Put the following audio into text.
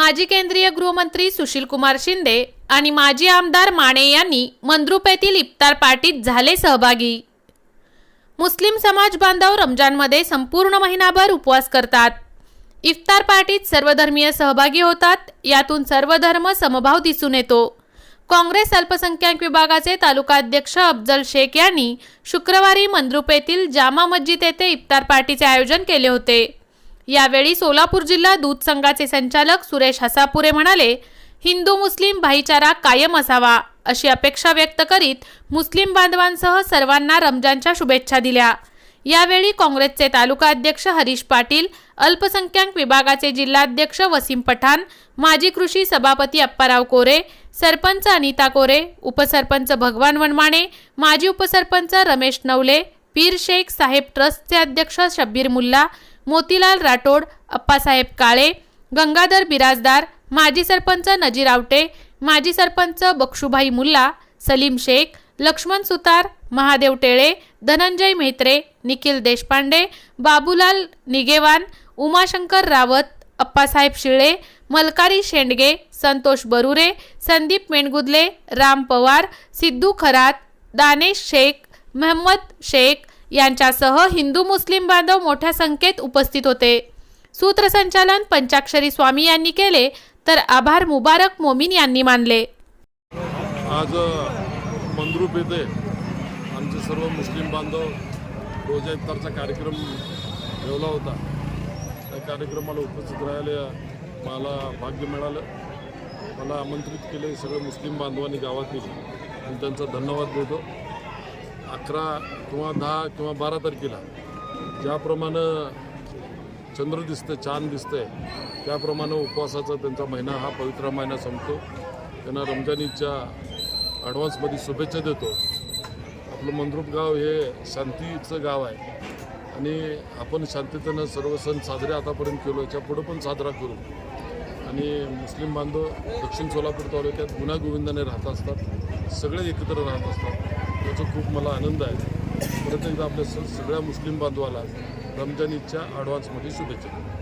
माजी केंद्रीय गृहमंत्री सुशील कुमार शिंदे आणि माजी आमदार माने यांनी मंद्रुप येथील इफ्तार पार्टीत झाले सहभागी. मुस्लिम समाज बांधव रमजानमध्ये संपूर्ण महिनाभर उपवास करतात. इफ्तार पार्टीत सर्वधर्मीय सहभागी होतात यातून सर्व धर्म समभाव दिसून येतो. काँग्रेस अल्पसंख्याक विभागाचे तालुका अध्यक्ष अफजल शेख यांनी शुक्रवारी मंद्रुप येथील जामा मस्जिद येथे इफ्तार पार्टीचे आयोजन केले होते. यावेळी सोलापूर जिल्हा दूध संघाचे संचालक सुरेश हसापुरे म्हणाले हिंदू मुस्लिम भाईचारा कायम असावा अशी अपेक्षा व्यक्त करीत मुस्लिम बांधवांसह सर्वांना रमजानच्या शुभेच्छा दिल्या. यावेळी काँग्रेसचे तालुका अध्यक्ष हरीश पाटील अल्पसंख्याक विभागाचे जिल्हाध्यक्ष वसीम पठाण माजी कृषी सभापती अप्पाराव कोरे सरपंच अनिता कोरे उपसरपंच भगवान वनमाणे माजी उपसरपंच रमेश नवले पीर शेख साहेब ट्रस्टचे अध्यक्ष शब्बीर मुल्ला मोतीलाल राठोड अप्पासाहेब काळे गंगाधर बिराजदार माजी सरपंच नजीर आवटे माजी सरपंच बक्षुभाई मुल्ला सलीम शेख लक्ष्मण सुतार महादेव टेळे धनंजय म्हेत्रे निखिल देशपांडे बाबूलाल निगेवान उमाशंकर रावत अप्पासाहेब शिळे मलकारी शेंडगे संतोष बरुरे संदीप मेणगुदले राम पवार सिद्धू खरात दानेश शेख महम्मद शेख यांच्यासह हिंदू मुस्लिम बांधव मोठ्या संख्येत उपस्थित होते. सूत्रसंचालन पंचाक्षरी स्वामी यांनी केले तर आभार मुबारक मोमीन यांनी मानले. आज मंद्रूप येथे आमचे सर्व मुस्लिम बांधव रोजा इफ्तारचा कार्यक्रम ठेवला होता. त्या कार्यक्रमाला उपस्थित राहायला मला भाग्य मिळालं. मला आमंत्रित केले सगळे मुस्लिम बांधवांनी गावातील त्यांचा धन्यवाद देतो. अकरा किंवा दहा किंवा बारा तारखेला. ज्याप्रमाणे चंद्र दिसतं चांद दिसतंय त्याप्रमाणे उपवासाचा त्यांचा महिना हा पवित्र महिना संपतो. त्यांना रमजानीच्या ॲडव्हान्समध्ये शुभेच्छा देतो. आपलं मंद्रुप गाव हे शांतीचं गाव आहे. आणि आपण शांततेनं सर्व सण साजरे आतापर्यंत केलो याच्या पुढं पण साजरा करू. आणि मुस्लिम बांधव दक्षिण सोलापूर तालुक्यात गुन्हा गोविंदाने राहत असतात. सगळे एकत्र राहत असतात. याचा खूप मला आनंद आहे. परत एकदा आपल्या स- सगळ्या मुस्लिम बांधवाला रमजान ईदच्या ॲडव्हान्समध्ये शुभेच्छा